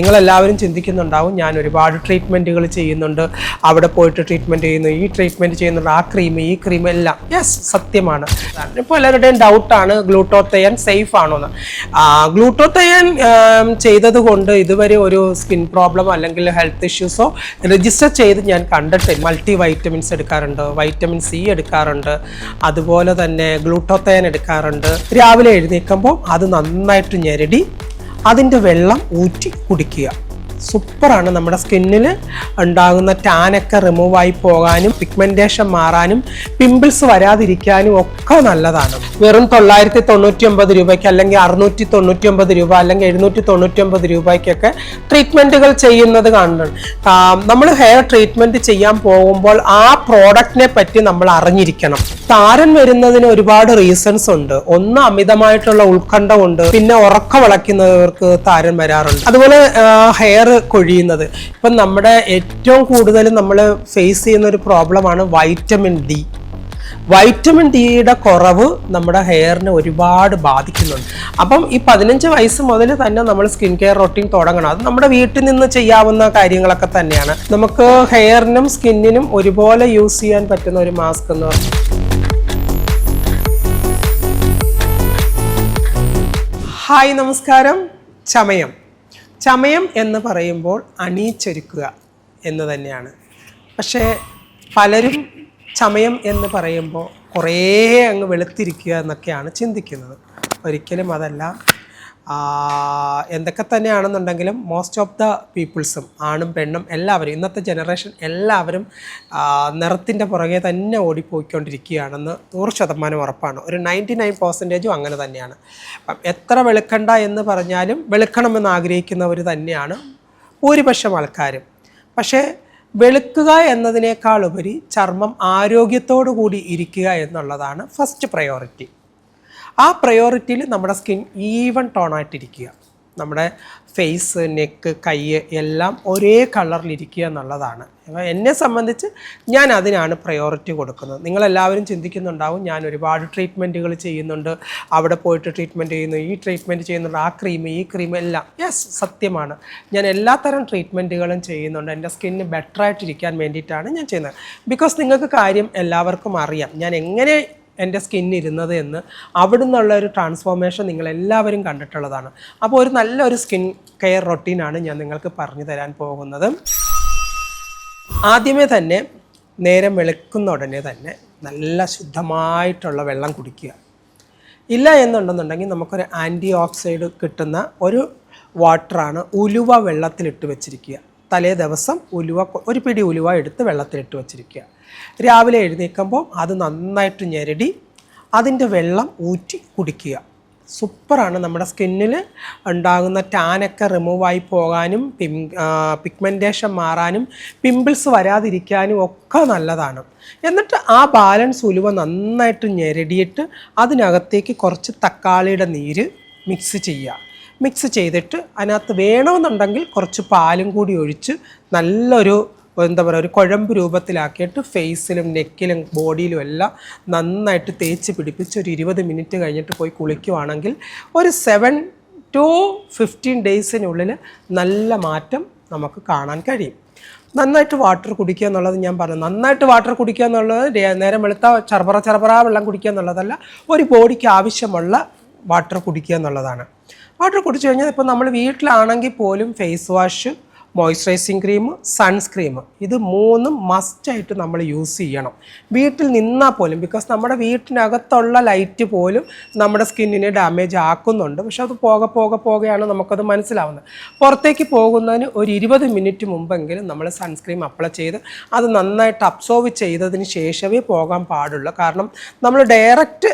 നിങ്ങളെല്ലാവരും ചിന്തിക്കുന്നുണ്ടാവും ഞാൻ ഒരുപാട് ട്രീറ്റ്മെന്റുകൾ ചെയ്യുന്നുണ്ട് അവിടെ പോയിട്ട് ട്രീറ്റ്മെന്റ് ചെയ്യുന്നു ഈ ട്രീറ്റ്മെന്റ് ചെയ്യുന്നുണ്ട് ആ ക്രീം ഈ ക്രീം എല്ലാം. യെസ് സത്യമാണ്. ഇപ്പോൾ എല്ലാവരുടെയും ഡൗട്ടാണ് ഗ്ലൂട്ടോത്തയൻ സേഫ് ആണോ എന്ന് ഗ്ലൂട്ടോത്തയൻ ചെയ്തത് കൊണ്ട് ഇതുവരെ ഒരു സ്കിൻ പ്രോബ്ലം അല്ലെങ്കിൽ ഹെൽത്ത് ഇഷ്യൂസോ രജിസ്റ്റർ ചെയ്ത് ഞാൻ കണ്ടിട്ടില്ല മൾട്ടി വൈറ്റമിൻസ് എടുക്കാറുണ്ട് വൈറ്റമിൻ സി എടുക്കാറുണ്ട് അതുപോലെ തന്നെ ഗ്ലൂട്ടോത്തയൻ എടുക്കാറുണ്ട്. രാവിലെ എഴുന്നേൽക്കുമ്പോൾ അത് നന്നായിട്ട് ഞെരടി അതിന്റെ വെള്ളം ഊറ്റി കുടിക്കുക. സൂപ്പറാണ് നമ്മുടെ സ്കിന്നിൽ ഉണ്ടാകുന്ന ടാനൊക്കെ റിമൂവായി പോകാനും പിഗ്മെന്റേഷൻ മാറാനും പിമ്പിൾസ് വരാതിരിക്കാനും ഒക്കെ നല്ലതാണ്. വെറും തൊള്ളായിരത്തി തൊണ്ണൂറ്റി ഒമ്പത് രൂപയ്ക്ക് അല്ലെങ്കിൽ അറുന്നൂറ്റി തൊണ്ണൂറ്റി ഒമ്പത് രൂപ അല്ലെങ്കിൽ എഴുന്നൂറ്റി തൊണ്ണൂറ്റി ഒമ്പത് രൂപയ്ക്കൊക്കെ ട്രീറ്റ്മെന്റുകൾ ചെയ്യുന്നത് കാണുന്നുണ്ട്. നമ്മൾ ഹെയർ ട്രീറ്റ്മെന്റ് ചെയ്യാൻ പോകുമ്പോൾ ആ പ്രോഡക്റ്റിനെ പറ്റി നമ്മൾ അറിഞ്ഞിരിക്കണം. താരൻ വരുന്നതിന് ഒരുപാട് റീസൺസ് ഉണ്ട്. ഒന്ന് അമിതമായിട്ടുള്ള ഉത്കണ്ഠമുണ്ട് പിന്നെ ഉറക്കം വളയ്ക്കുന്നവർക്ക് താരൻ വരാറുണ്ട്. അതുപോലെ ഹെയർ കൊഴിയുന്നത്. ഇപ്പം നമ്മുടെ ഏറ്റവും കൂടുതൽ നമ്മൾ ഫേസ് ചെയ്യുന്ന ഒരു പ്രോബ്ലമാണ് വൈറ്റമിൻ ഡി വൈറ്റമിൻ ഡിയുടെ കുറവ് നമ്മുടെ ഹെയറിനെ ഒരുപാട് ബാധിക്കുന്നുണ്ട്. അപ്പം ഈ പതിനഞ്ച് വയസ്സ് മുതൽ തന്നെ നമ്മൾ സ്കിൻ കെയർ റൊട്ടീൻ തുടങ്ങണം. അത് നമ്മുടെ വീട്ടിൽ നിന്ന് ചെയ്യാവുന്ന കാര്യങ്ങളൊക്കെ തന്നെയാണ്. നമുക്ക് ഹെയറിനും സ്കിന്നിനും ഒരുപോലെ യൂസ് ചെയ്യാൻ പറ്റുന്ന ഒരു മാസ്ക് എന്ന് പറഞ്ഞാൽ ഹായ് നമസ്കാരം. ചമയം. ചമയം എന്ന് പറയുമ്പോൾ അണിയിച്ചൊരുക്കുക എന്ന് തന്നെയാണ്. പക്ഷേ പലരും ചമയം എന്ന് പറയുമ്പോൾ കുറേ അങ്ങ് വെളുത്തിരിക്കുക എന്നൊക്കെയാണ് ചിന്തിക്കുന്നത്. ഒരിക്കലും അതല്ല. എന്തൊക്കെ തന്നെയാണെന്നുണ്ടെങ്കിലും മോസ്റ്റ് ഓഫ് ദ പീപ്പിൾസും ആണും പെണ്ണും എല്ലാവരും ഇന്നത്തെ ജനറേഷൻ എല്ലാവരും നിറത്തിന്റെ പുറകെ തന്നെ ഓടിപ്പോയിക്കൊണ്ടിരിക്കുകയാണെന്ന് നൂറ് ശതമാനം ഉറപ്പാണ്. ഒരു നയന്റി നയൻ പെർസെന്റേജും അങ്ങനെ തന്നെയാണ്. അപ്പം എത്ര വെളുക്കണ്ട എന്ന് പറഞ്ഞാലും വെളുക്കണമെന്ന് ആഗ്രഹിക്കുന്നവർ തന്നെയാണ് ഭൂരിപക്ഷം ആൾക്കാരും. പക്ഷേ വെളുക്കുക എന്നതിനേക്കാളുപരി ചർമ്മം ആരോഗ്യത്തോടു കൂടി ഇരിക്കുക എന്നുള്ളതാണ് ഫസ്റ്റ് പ്രയോറിറ്റി ആ പ്രയോറിറ്റിയിൽ നമ്മുടെ സ്കിൻ ഈവൻ ടോണായിട്ടിരിക്കുക നമ്മുടെ ഫേസ് നെക്ക് കൈ എല്ലാം ഒരേ കളറിലിരിക്കുക എന്നുള്ളതാണ്. അപ്പോൾ എന്നെ സംബന്ധിച്ച് ഞാൻ അതിനാണ് പ്രയോറിറ്റി കൊടുക്കുന്നത്. നിങ്ങളെല്ലാവരും ചിന്തിക്കുന്നുണ്ടാവും ഞാൻ ഒരുപാട് ട്രീറ്റ്മെന്റുകൾ ചെയ്യുന്നുണ്ട്. അവിടെ പോയിട്ട് ട്രീറ്റ്മെന്റ് ചെയ്യുന്നു ഈ ട്രീറ്റ്മെന്റ് ചെയ്യുന്നുണ്ട് ആ ക്രീം ഈ ക്രീം എല്ലാം. യെസ് സത്യമാണ്. ഞാൻ എല്ലാത്തരം ട്രീറ്റ്മെന്റുകളും ചെയ്യുന്നുണ്ട്. എന്റെ സ്കിന്ന് ബെറ്ററായിട്ടിരിക്കാൻ വേണ്ടിയിട്ടാണ് ഞാൻ ചെയ്യുന്നത്. ബിക്കോസ് നിങ്ങൾക്ക് കാര്യം എല്ലാവർക്കും അറിയാം. ഞാൻ എങ്ങനെ എന്റെ സ്കിൻ ഇരുന്നത് എന്ന് അവിടെ നിന്നുള്ള ഒരു ട്രാൻസ്ഫോർമേഷൻ നിങ്ങൾ എല്ലാവരും കണ്ടിട്ടുള്ളതാണ്. അപ്പോൾ ഒരു നല്ലൊരു സ്കിൻ കെയർ റൊട്ടീനാണ് ഞാൻ നിങ്ങൾക്ക് പറഞ്ഞു തരാൻ പോകുന്നത്. ആദ്യമേ തന്നെ നേരം വെളുക്കുന്ന ഉടനെ തന്നെ നല്ല ശുദ്ധമായിട്ടുള്ള വെള്ളം കുടിക്കുക. ഇല്ല എന്നുണ്ടെന്നുണ്ടെങ്കിൽ നമുക്കൊരു ആന്റി ഓക്സൈഡ് കിട്ടുന്ന ഒരു വാട്ടറാണ് ഉലുവ വെള്ളത്തിലിട്ട് വെച്ചിരിക്കുക. തലേ ദിവസം ഉലുവ ഒരു പിടി ഉലുവ എടുത്ത് വെള്ളത്തിലിട്ട് വെച്ചിരിക്കുക. രാവിലെ എഴുന്നേൽക്കുമ്പോൾ അത് നന്നായിട്ട് ഞെരടി അതിന്റെ വെള്ളം ഊറ്റി കുടിക്കുക. സൂപ്പറാണ് നമ്മുടെ സ്കിന്നിൽ ഉണ്ടാകുന്ന ടാനൊക്കെ റിമൂവായി പോകാനും പിം പിഗ്മെന്റേഷൻ മാറാനും പിമ്പിൾസ് വരാതിരിക്കാനും ഒക്കെ നല്ലതാണ്. എന്നിട്ട് ആ ബാലൻസ് ഉലുവ നന്നായിട്ട് ഞെരടിയിട്ട് അതിനകത്തേക്ക് കുറച്ച് തക്കാളിയുടെ നീര് മിക്സ് ചെയ്യുക. മിക്സ് ചെയ്തിട്ട് അതിനകത്ത് വേണമെന്നുണ്ടെങ്കിൽ കുറച്ച് പാലും കൂടി ഒഴിച്ച് നല്ലൊരു എന്താ പറയുക ഒരു കുഴമ്പ് രൂപത്തിലാക്കിയിട്ട് ഫേസിലും നെക്കിലും ബോഡിയിലും എല്ലാം നന്നായിട്ട് തേച്ച് പിടിപ്പിച്ച് ഒരു ഇരുപത് മിനിറ്റ് കഴിഞ്ഞിട്ട് പോയി കുളിക്കുവാണെങ്കിൽ ഒരു സെവൻ ടു ഫിഫ്റ്റീൻ ഡേയ്സിനുള്ളിൽ നല്ല മാറ്റം നമുക്ക് കാണാൻ കഴിയും. നന്നായിട്ട് വാട്ടർ കുടിക്കുക എന്നുള്ളത് ഞാൻ പറഞ്ഞു. നന്നായിട്ട് വാട്ടർ കുടിക്കുക എന്നുള്ളത് നേരം വെളുത്ത ചർബറ ചർബറ വെള്ളം കുടിക്കുക എന്നുള്ളതല്ല ഒരു ബോഡിക്ക് ആവശ്യമുള്ള വാട്ടർ കുടിക്കുക എന്നുള്ളതാണ്. വാട്ടർ കുടിച്ചു കഴിഞ്ഞാൽ ഇപ്പോൾ നമ്മൾ വീട്ടിലാണെങ്കിൽ പോലും face wash moisturising cream sunscreen ഇത് മൂന്നും മസ്റ്റായിട്ട് നമ്മൾ യൂസ് ചെയ്യണം. വീട്ടിൽ നിന്നാൽ പോലും ബിക്കോസ് നമ്മുടെ വീട്ടിനകത്തുള്ള ലൈറ്റ് പോലും നമ്മുടെ സ്കിന്നിനെ ഡാമേജ് ആക്കുന്നുണ്ട്. പക്ഷെ അത് പോകെ പോകെ പോകെയാണ് നമുക്കത് മനസ്സിലാവുന്നത്. പുറത്തേക്ക് പോകുന്നതിന് ഒരു ഇരുപത് മിനിറ്റ് മുമ്പെങ്കിലും നമ്മൾ സൺസ്ക്രീം അപ്ലൈ ചെയ്ത് അത് നന്നായിട്ട് അബ്സോർവ് ചെയ്തതിന് ശേഷമേ പോകാൻ പാടുള്ളൂ. കാരണം നമ്മൾ ഡയറക്റ്റ്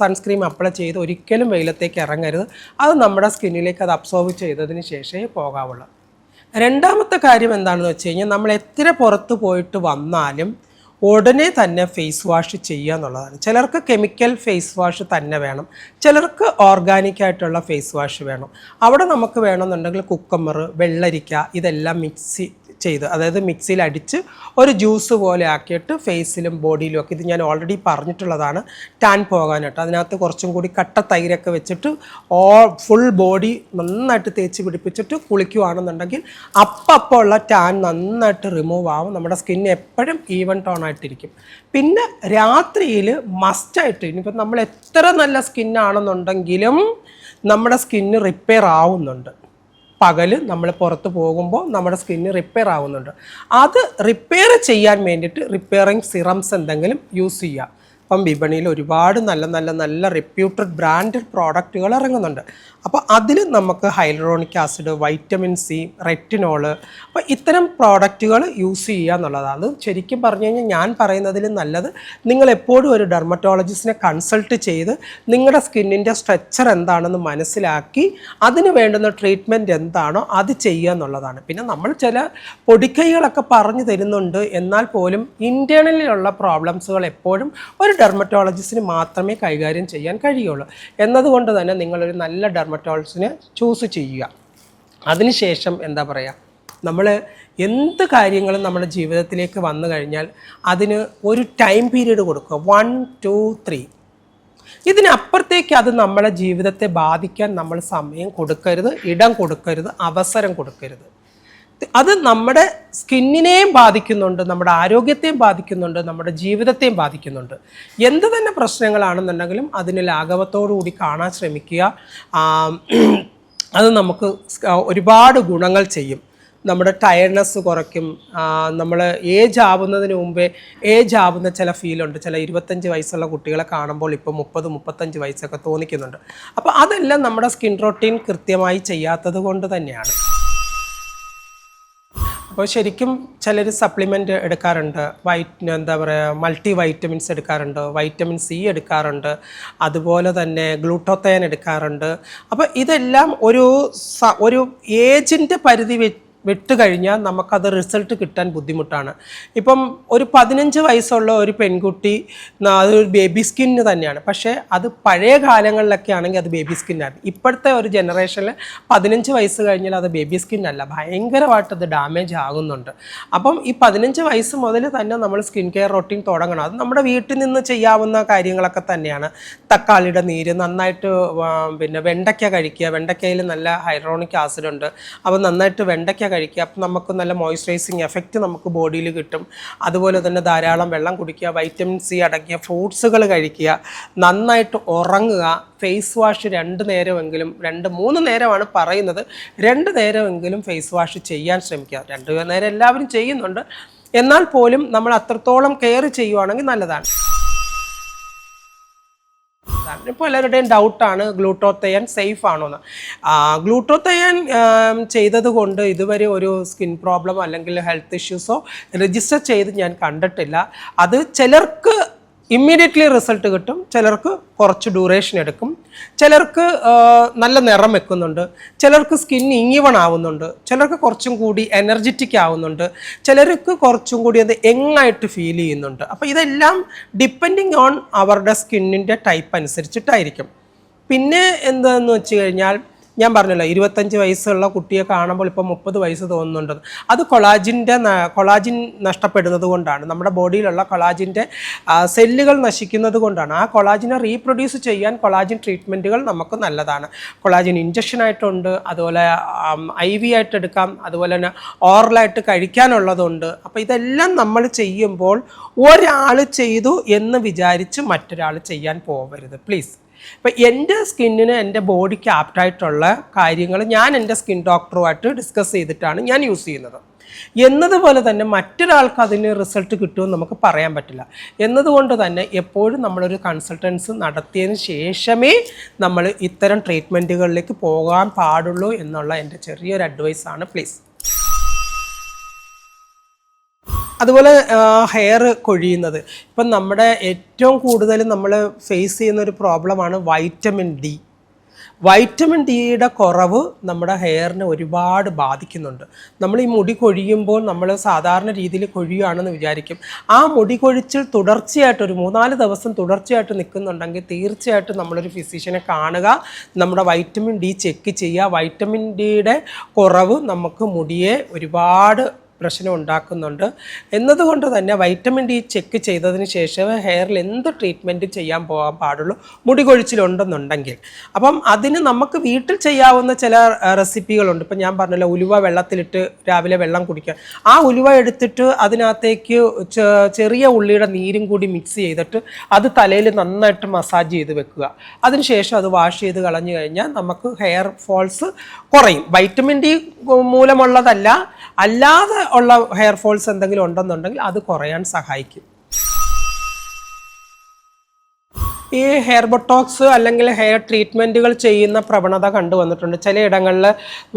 സൺസ്ക്രീം അപ്ലൈ ചെയ്ത് ഒരിക്കലും വെയിലത്തേക്ക് ഇറങ്ങരുത്. അത് നമ്മുടെ സ്കിന്നിലേക്ക് അത് അബ്സോർവ് ചെയ്തതിന് ശേഷമേ പോകാവുള്ളൂ. രണ്ടാമത്തെ കാര്യം എന്താണെന്ന് വെച്ച് കഴിഞ്ഞാൽ നമ്മൾ എത്ര പുറത്ത് പോയിട്ട് വന്നാലും ഉടനെ തന്നെ ഫേസ് വാഷ് ചെയ്യുക എന്നുള്ളതാണ്. ചിലർക്ക് കെമിക്കൽ ഫേസ് വാഷ് തന്നെ വേണം. ചിലർക്ക് ഓർഗാനിക് ആയിട്ടുള്ള ഫേസ് വാഷ് വേണം. അവിടെ നമുക്ക് വേണമെന്നുണ്ടെങ്കിൽ കുക്കമ്പർ വെള്ളരിക്ക ഇതെല്ലാം മിക്സി ചെയ്ത് അതായത് മിക്സിയിൽ അടിച്ച് ഒരു ജ്യൂസ് പോലെ ആക്കിയിട്ട് ഫേസിലും ബോഡിയിലും ഒക്കെ ഇത് ഞാൻ ഓൾറെഡി പറഞ്ഞിട്ടുള്ളതാണ്. ടാൻ പോകാനായിട്ട് അതിനകത്ത് കുറച്ചും കൂടി കട്ട തൈരൊക്കെ വെച്ചിട്ട് ഓ ഫുൾ ബോഡി നന്നായിട്ട് തേച്ച് പിടിപ്പിച്ചിട്ട് കുളിക്കുകയാണെന്നുണ്ടെങ്കിൽ അപ്പപ്പോൾ ഉള്ള ടാൻ നന്നായിട്ട് റിമൂവ് ആവും. നമ്മുടെ സ്കിൻ എപ്പോഴും ഈവൻ ടോൺ ആയിട്ടിരിക്കും. പിന്നെ രാത്രിയിൽ മസ്റ്റായിട്ട് ഇനിയിപ്പോൾ നമ്മൾ എത്ര നല്ല സ്കിന്നാണെന്നുണ്ടെങ്കിലും നമ്മുടെ സ്കിന്ന് റിപ്പയർ ആവുന്നുണ്ട്. പകൽ നമ്മൾ പുറത്ത് പോകുമ്പോൾ നമ്മുടെ സ്കിന്ന് റിപ്പയർ ആവുന്നുണ്ട്. അത് റിപ്പയർ ചെയ്യാൻ വേണ്ടിയിട്ട് റിപ്പയറിങ് സിറംസ് എന്തെങ്കിലും യൂസ് ചെയ്യുക. ഇപ്പം വിപണിയിൽ ഒരുപാട് നല്ല നല്ല നല്ല റെപ്യൂട്ടഡ് ബ്രാൻഡഡ് പ്രോഡക്റ്റുകൾ ഇറങ്ങുന്നുണ്ട്. അപ്പോൾ അതിൽ നമുക്ക് hyaluronic acid vitamin C retinol അപ്പോൾ ഇത്തരം പ്രോഡക്റ്റുകൾ യൂസ് ചെയ്യുക എന്നുള്ളതാണ്. ശരിക്കും പറഞ്ഞു കഴിഞ്ഞാൽ ഞാൻ പറയുന്നതിൽ നല്ലത് നിങ്ങൾ എപ്പോഴും ഒരു ഡെർമറ്റോളജിസ്റ്റിനെ കൺസൾട്ട് ചെയ്ത് നിങ്ങളുടെ സ്കിന്നിന്റെ സ്ട്രക്ചർ എന്താണെന്ന് മനസ്സിലാക്കി അതിന് വേണ്ടുന്ന ട്രീറ്റ്മെന്റ് എന്താണോ അത് ചെയ്യുക എന്നുള്ളതാണ്. പിന്നെ നമ്മൾ ചില പൊടിക്കൈകളൊക്കെ പറഞ്ഞു തരുന്നുണ്ട്. എന്നാൽ പോലും ഇന്റേർണലിലുള്ള പ്രോബ്ലംസുകൾ എപ്പോഴും ഒരു ഡെർമറ്റോളജിസ്റ്റിന് മാത്രമേ കൈകാര്യം ചെയ്യാൻ കഴിയുള്ളൂ. എന്നതുകൊണ്ട് തന്നെ നിങ്ങളൊരു നല്ല ഡെർമറ്റോളജിസ്റ്റിനെ ചൂസ് ചെയ്യുക. അതിനുശേഷം എന്താ പറയുക നമ്മൾ എന്ത് കാര്യങ്ങളും നമ്മുടെ ജീവിതത്തിലേക്ക് വന്നു കഴിഞ്ഞാൽ അതിന് ഒരു ടൈം പീരീഡ് കൊടുക്കുക. വൺ ടു ത്രീ ഇതിനപ്പുറത്തേക്ക് അത് നമ്മളെ ജീവിതത്തെ ബാധിക്കാൻ നമ്മൾ സമയം കൊടുക്കരുത് ഇടം കൊടുക്കരുത് അവസരം കൊടുക്കരുത്. അത് നമ്മുടെ സ്കിന്നിനെയും ബാധിക്കുന്നുണ്ട് നമ്മുടെ ആരോഗ്യത്തെയും ബാധിക്കുന്നുണ്ട് നമ്മുടെ ജീവിതത്തെയും ബാധിക്കുന്നുണ്ട്. എന്ത് തന്നെ പ്രശ്നങ്ങളാണെന്നുണ്ടെങ്കിലും അതിന് ലാഘവത്തോടു കൂടി കാണാൻ ശ്രമിക്കുക. അത് നമുക്ക് ഒരുപാട് ഗുണങ്ങൾ ചെയ്യും. നമ്മുടെ ടയർഡ്നെസ് കുറയ്ക്കും. നമ്മൾ ഏജ് ആവുന്നതിന് മുമ്പേ ഏജ് ആവുന്ന ചില ഫീലുണ്ട് ചില ഇരുപത്തഞ്ച് വയസ്സുള്ള കുട്ടികളെ കാണുമ്പോൾ ഇപ്പോൾ മുപ്പത് മുപ്പത്തഞ്ച് വയസ്സൊക്കെ തോന്നിക്കുന്നുണ്ട്. അപ്പോൾ അതെല്ലാം നമ്മുടെ സ്കിൻ റൊട്ടീൻ കൃത്യമായി ചെയ്യാത്തത് കൊണ്ട് തന്നെയാണ്. അപ്പോൾ ശരിക്കും ചിലർ സപ്ലിമെന്റ് എടുക്കാറുണ്ട്. വൈറ്റ് എന്താ പറയുക മൾട്ടി വൈറ്റമിൻസ് എടുക്കാറുണ്ട് വൈറ്റമിൻ സി എടുക്കാറുണ്ട് അതുപോലെ തന്നെ ഗ്ലൂട്ടോത്തയൻ എടുക്കാറുണ്ട്. അപ്പോൾ ഇതെല്ലാം ഒരു ഒരു ഏജിന്റെ പരിധി വെ വിട്ട് കഴിഞ്ഞാൽ നമുക്കത് റിസൾട്ട് കിട്ടാൻ ബുദ്ധിമുട്ടാണ്. ഇപ്പം ഒരു പതിനഞ്ച് വയസ്സുള്ള ഒരു പെൺകുട്ടി അതൊരു ബേബി സ്കിന്ന് തന്നെയാണ്. പക്ഷേ അത് പഴയ കാലങ്ങളിലൊക്കെ ആണെങ്കിൽ അത് ബേബി സ്കിന്നായിരുന്നു ഇപ്പോഴത്തെ ഒരു ജനറേഷനിൽ പതിനഞ്ച് വയസ്സ് കഴിഞ്ഞാൽ അത് ബേബി സ്കിൻ അല്ല. ഭയങ്കരമായിട്ട് അത് ഡാമേജ് ആകുന്നുണ്ട്. അപ്പം ഈ പതിനഞ്ച് വയസ്സ് മുതൽ തന്നെ നമ്മൾ സ്കിൻ കെയർ റൊട്ടീൻ തുടങ്ങണം. അത് നമ്മുടെ വീട്ടിൽ നിന്ന് ചെയ്യാവുന്ന കാര്യങ്ങളൊക്കെ തന്നെയാണ്. തക്കാളിയുടെ നീര് നന്നായിട്ട് പിന്നെ വെണ്ടയ്ക്ക കഴിക്കുക. വെണ്ടയ്ക്കയിൽ നല്ല ഹൈഡ്രോണിക് ആസിഡ് ഉണ്ട്. അപ്പോൾ നന്നായിട്ട് വെണ്ടയ്ക്ക കഴിക്കുക. അപ്പം നമുക്ക് നല്ല മോയ്സ്ചറൈസിങ് എഫക്റ്റ് നമുക്ക് ബോഡിയിൽ കിട്ടും. അതുപോലെ തന്നെ ധാരാളം വെള്ളം കുടിക്കുക വൈറ്റമിൻ സി അടങ്ങിയ ഫ്രൂട്ട്സുകൾ കഴിക്കുക നന്നായിട്ട് ഉറങ്ങുക ഫേസ് വാഷ് രണ്ട് നേരമെങ്കിലും രണ്ട് മൂന്ന് നേരമാണ് പറയുന്നത്. രണ്ട് നേരമെങ്കിലും ഫേസ് വാഷ് ചെയ്യാൻ ശ്രമിക്കുക. രണ്ട് നേരം എല്ലാവരും ചെയ്യുന്നുണ്ട്. എന്നാൽ പോലും നമ്മൾ അത്രത്തോളം കെയർ ചെയ്യുവാണെങ്കിൽ നല്ലതാണ്. ഇപ്പോൾ എല്ലാവരുടെയും ഡൗട്ടാണ് ഗ്ലൂട്ടോത്തയൻ സേഫ് ആണോ എന്ന് ഗ്ലൂട്ടോത്തയൻ ചെയ്തത് കൊണ്ട് ഇതുവരെ ഒരു സ്കിൻ പ്രോബ്ലം അല്ലെങ്കിൽ ഹെൽത്ത് ഇഷ്യൂസോ രജിസ്റ്റർ ചെയ്ത് ഞാൻ കണ്ടിട്ടില്ല. അത് ചിലർക്ക് ഇമ്മീഡിയറ്റ്ലി റിസൾട്ട് കിട്ടും ചിലർക്ക് കുറച്ച് ഡ്യൂറേഷൻ എടുക്കും. ചിലർക്ക് നല്ല നിറം വെക്കുന്നുണ്ട്. ചിലർക്ക് സ്കിൻ ഇങ്ങിവൺ ആവുന്നുണ്ട് ചിലർക്ക് കുറച്ചും കൂടി എനർജറ്റിക് ആവുന്നുണ്ട്. ചിലർക്ക് കുറച്ചും കൂടി അത് എങ്ങായിട്ട് ഫീൽ ചെയ്യുന്നുണ്ട്. അപ്പോൾ ഇതെല്ലാം ഡിപ്പെൻഡിങ് ഓൺ അവരുടെ സ്കിന്നിന്റെ ടൈപ്പ് അനുസരിച്ചിട്ടായിരിക്കും. പിന്നെ എന്താണെന്ന് വെച്ച് കഴിഞ്ഞാൽ ഞാൻ പറഞ്ഞല്ലോ ഇരുപത്തഞ്ച് വയസ്സുള്ള കുട്ടിയെ കാണുമ്പോൾ ഇപ്പോൾ മുപ്പത് വയസ്സ് തോന്നുന്നുണ്ട്. അത് കൊളാജിന്റെ കൊളാജിൻ നഷ്ടപ്പെടുന്നത് കൊണ്ടാണ്. നമ്മുടെ ബോഡിയിലുള്ള കൊളാജിന്റെ സെല്ലുകൾ നശിക്കുന്നത് കൊണ്ടാണ്. ആ കൊളാജിനെ റീപ്രൊഡ്യൂസ് ചെയ്യാൻ കൊളാജിൻ ട്രീറ്റ്മെന്റുകൾ നമുക്ക് നല്ലതാണ്. കൊളാജിൻ ഇഞ്ചക്ഷൻ ആയിട്ടുണ്ട് അതുപോലെ ഐ വി ആയിട്ട് എടുക്കാം അതുപോലെ തന്നെ ഓറലായിട്ട് കഴിക്കാനുള്ളതുണ്ട്. അപ്പോൾ ഇതെല്ലാം നമ്മൾ ചെയ്യുമ്പോൾ ഒരാൾ ചെയ്തു എന്ന് വിചാരിച്ച് മറ്റൊരാൾ ചെയ്യാൻ പോകരുത് പ്ലീസ്. ഇപ്പം എന്റെ സ്കിന്നിന് എന്റെ ബോഡിക്ക് ആപ്റ്റായിട്ടുള്ള കാര്യങ്ങൾ ഞാൻ എന്റെ സ്കിൻ ഡോക്ടറുമായിട്ട് ഡിസ്കസ് ചെയ്തിട്ടാണ് ഞാൻ യൂസ് ചെയ്യുന്നത്. എന്നതുപോലെ തന്നെ മറ്റൊരാൾക്ക് അതിന് റിസൾട്ട് കിട്ടുമെന്ന് നമുക്ക് പറയാൻ പറ്റില്ല. എന്നതുകൊണ്ട് തന്നെ എപ്പോഴും നമ്മളൊരു കൺസൾട്ടൻസ് നടത്തിയതിന് ശേഷമേ നമ്മൾ ഇത്തരം ട്രീറ്റ്മെന്റുകളിലേക്ക് പോകാൻ പാടുള്ളൂ എന്നുള്ള എന്റെ ചെറിയൊരു അഡ്വൈസാണ്. പ്ലീസ്. അതുപോലെ ഹെയർ കൊഴിയുന്നത്. ഇപ്പം നമ്മുടെ ഏറ്റവും കൂടുതൽ നമ്മൾ ഫേസ് ചെയ്യുന്ന ഒരു പ്രോബ്ലമാണ് വൈറ്റമിൻ ഡി വൈറ്റമിൻ ഡിയുടെ കുറവ് നമ്മുടെ ഹെയറിനെ ഒരുപാട് ബാധിക്കുന്നുണ്ട്. നമ്മൾ ഈ മുടി കൊഴിയുമ്പോൾ നമ്മൾ സാധാരണ രീതിയിൽ കൊഴിയുകയാണെന്ന് വിചാരിക്കും. ആ മുടി കൊഴിച്ചിൽ തുടർച്ചയായിട്ട് ഒരു മൂന്നാൽ ദിവസം തുടർച്ചയായിട്ട് നിൽക്കുന്നുണ്ടെങ്കിൽ തീർച്ചയായിട്ടും നമ്മളൊരു ഫിസിഷ്യനെ കാണുക നമ്മുടെ വൈറ്റമിൻ ഡി ചെക്ക് ചെയ്യുക. വൈറ്റമിൻ ഡിയുടെ കുറവ് നമുക്ക് മുടിയെ ഒരുപാട് പ്രശ്നം ഉണ്ടാക്കുന്നുണ്ട് എന്നതുകൊണ്ട് തന്നെ വൈറ്റമിൻ ഡി ചെക്ക് ചെയ്തതിന് ശേഷം ഹെയറിൽ എന്ത് ട്രീറ്റ്മെന്റ് ചെയ്യാൻ പോകാൻ പാടുള്ളൂ? മുടി കൊഴിച്ചിലുണ്ടെന്നുണ്ടെങ്കിൽ. അപ്പം അതിന് നമുക്ക് വീട്ടിൽ ചെയ്യാവുന്ന ചില റെസിപ്പികളുണ്ട് ഇപ്പം ഞാൻ പറഞ്ഞല്ലോ ഉലുവ വെള്ളത്തിലിട്ട് രാവിലെ വെള്ളം കുടിക്കുക. ആ ഉലുവ എടുത്തിട്ട് അതിനകത്തേക്ക് ചെറിയ ഉള്ളിയുടെ നീരും കൂടി മിക്സ് ചെയ്തിട്ട് അത് തലയിൽ നന്നായിട്ട് മസാജ് ചെയ്ത് വെക്കുക. അതിനുശേഷം അത് വാഷ് ചെയ്ത് കളഞ്ഞു കഴിഞ്ഞാൽ നമുക്ക് ഹെയർ ഫോൾസ് കുറയും. വൈറ്റമിൻ ഡി മൂലമുള്ളതല്ല അല്ലാതെ ഉള്ള ഹെയർ ഫോൾസ് എന്തെങ്കിലും ഉണ്ടെന്നുണ്ടെങ്കിൽ അത് കുറയാൻ സഹായിക്കും. ഈ ഹെയർ ബൊട്ടോക്സ് അല്ലെങ്കിൽ ഹെയർ ട്രീറ്റ്മെന്റുകൾ ചെയ്യുന്ന പ്രവണത കണ്ടുവന്നിട്ടുണ്ട്. ചിലയിടങ്ങളിൽ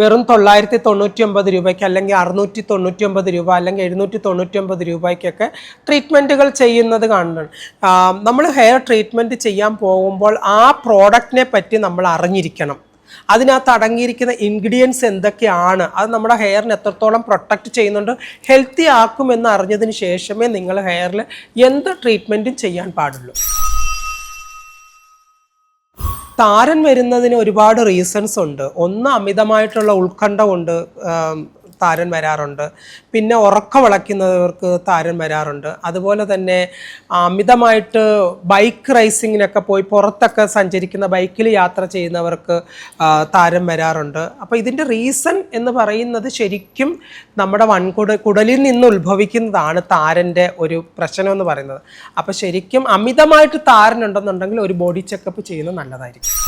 വെറും തൊള്ളായിരത്തി തൊണ്ണൂറ്റി ഒമ്പത് രൂപയ്ക്ക് അല്ലെങ്കിൽ അറുന്നൂറ്റി തൊണ്ണൂറ്റി ഒമ്പത് രൂപ അല്ലെങ്കിൽ എഴുന്നൂറ്റി തൊണ്ണൂറ്റി ഒമ്പത് രൂപയ്ക്കൊക്കെ ട്രീറ്റ്മെന്റുകൾ ചെയ്യുന്നത് കാണുന്നുണ്ട്. നമ്മൾ ഹെയർ ട്രീറ്റ്മെന്റ് ചെയ്യാൻ പോകുമ്പോൾ ആ പ്രോഡക്റ്റിനെ പറ്റി നമ്മൾ അറിഞ്ഞിരിക്കണം. അതിനകത്ത് അടങ്ങിയിരിക്കുന്ന ഇൻഗ്രീഡിയൻസ് എന്തൊക്കെയാണ്? അത് നമ്മുടെ ഹെയറിന് എത്രത്തോളം പ്രൊട്ടക്റ്റ് ചെയ്യുന്നുണ്ട്? ഹെൽത്തി ആക്കുമെന്ന് അറിഞ്ഞതിന് ശേഷമേ നിങ്ങൾ ഹെയറിൽ എന്ത് ട്രീറ്റ്മെന്റും ചെയ്യാൻ പാടുള്ളൂ. താരൻ വരുന്നതിന് ഒരുപാട് റീസൺസ് ഉണ്ട്. ഒന്ന് അമിതമായിട്ടുള്ള ഉത്കണ്ഠ കൊണ്ട് ആം, താരൻ വരാറുണ്ട്. പിന്നെ ഉറക്കം വളയ്ക്കുന്നവർക്ക് താരൻ വരാറുണ്ട്. അതുപോലെ തന്നെ അമിതമായിട്ട് ബൈക്ക് റൈസിങ്ങിനൊക്കെ പോയി പുറത്തൊക്കെ സഞ്ചരിക്കുന്ന ബൈക്കിൽ യാത്ര ചെയ്യുന്നവർക്ക് താരം വരാറുണ്ട്. അപ്പോൾ ഇതിന്റെ റീസൺ എന്ന് പറയുന്നത് ശരിക്കും നമ്മുടെ വൻകുട കുടലിൽ നിന്ന് ഉത്ഭവിക്കുന്നതാണ് താരന്റെ ഒരു പ്രശ്നം എന്ന് പറയുന്നത്. അപ്പോൾ ശരിക്കും അമിതമായിട്ട് താരനുണ്ടെന്നുണ്ടെങ്കിൽ ഒരു ബോഡി ചെക്കപ്പ് ചെയ്യുന്നത് നല്ലതായിരിക്കും.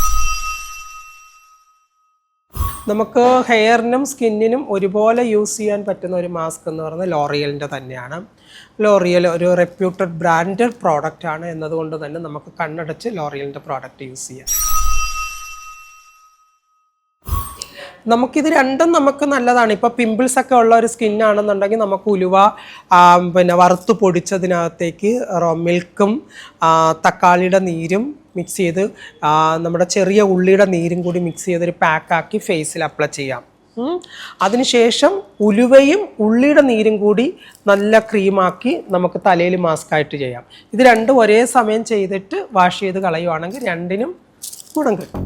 നമുക്ക് ഹെയറിനും സ്കിന്നിനും ഒരുപോലെ യൂസ് ചെയ്യാൻ പറ്റുന്ന ഒരു മാസ്ക് എന്ന് പറയുന്നത് ലോറിയലിന്റെ തന്നെയാണ്. ലോറിയൽ ഒരു റെപ്യൂട്ടഡ് ബ്രാൻഡഡ് പ്രോഡക്റ്റ് ആണ് എന്നതുകൊണ്ട് തന്നെ നമുക്ക് കണ്ണടച്ച് ലോറിയലിന്റെ പ്രോഡക്റ്റ് യൂസ് ചെയ്യാം. നമുക്കിത് രണ്ടും നമുക്ക് നല്ലതാണ്. ഇപ്പോൾ പിമ്പിൾസ് ഒക്കെ ഉള്ള ഒരു സ്കിന്നാണെന്നുണ്ടെങ്കിൽ നമുക്ക് ഉലുവ പിന്നെ വറുത്ത് പൊടിച്ചതിനകത്തേക്ക് മിൽക്കും തക്കാളിയുടെ നീരും മിക്സ് ചെയ്ത് നമ്മുടെ ചെറിയ ഉള്ളിയുടെ നീരും കൂടി മിക്സ് ചെയ്തൊരു പാക്കാക്കി ഫേസിൽ അപ്ലൈ ചെയ്യാം. അതിനുശേഷം ഉലുവയും ഉള്ളിയുടെ നീരും കൂടി നല്ല ക്രീമാക്കി നമുക്ക് തലയിൽ മാസ്ക് ആയിട്ട് ചെയ്യാം. ഇത് രണ്ടും ഒരേ സമയം ചെയ്തിട്ട് വാഷ് ചെയ്ത് കളയുവാണെങ്കിൽ രണ്ടിനും ഗുണം കിട്ടും.